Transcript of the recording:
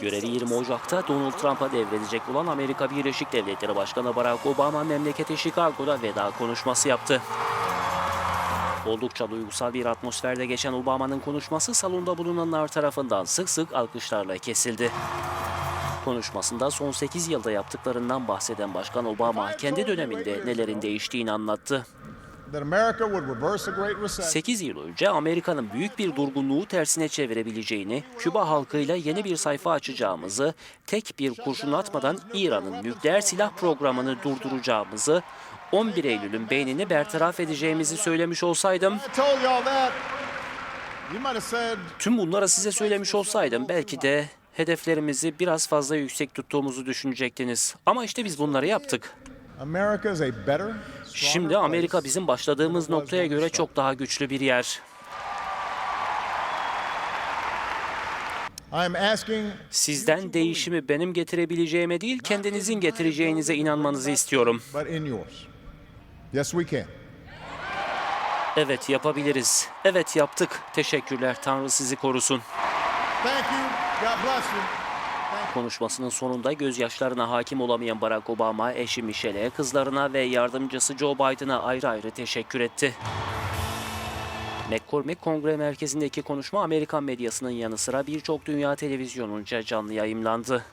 Görevi States. 20 Ocak'ta Donald Trump'a devredecek olan Amerika Birleşik Devletleri Başkanı Barack Obama memleketi Chicago'da veda konuşması yaptı. Oldukça duygusal bir atmosferde geçen Obama'nın konuşması salonda bulunanlar tarafından sık sık alkışlarla kesildi. Konuşmasında son 8 yılda yaptıklarından bahseden Başkan Obama kendi döneminde nelerin değiştiğini anlattı. That America would reverse a Great Recession. 8 yıl önce Amerika'nın büyük bir durgunluğu tersine çevirebileceğini, Küba halkıyla yeni bir sayfa açacağımızı, tek bir kurşun atmadan İran'ın nükleer silah programını durduracağımızı, 11 Eylül'ün beynini bertaraf edeceğimizi söylemiş olsaydım, tüm bunları size söylemiş olsaydım belki de hedeflerimizi biraz fazla yüksek tuttuğumuzu düşünecektiniz. Ama işte biz bunları yaptık. America is a better, Şimdi Amerika bizim başladığımız noktaya göre çok daha güçlü bir yer. Sizden değişimi benim getirebileceğime değil, kendinizin getireceğinize inanmanızı istiyorum. Evet yapabiliriz. Evet yaptık. Teşekkürler. Tanrı sizi korusun. Thank you. God bless you. Konuşmasının sonunda gözyaşlarına hakim olamayan Barack Obama eşi Michelle'e, kızlarına ve yardımcısı Joe Biden'a ayrı ayrı teşekkür etti. McCormick Kongre Merkezi'ndeki konuşma Amerikan medyasının yanı sıra birçok dünya televizyonunca canlı yayımlandı.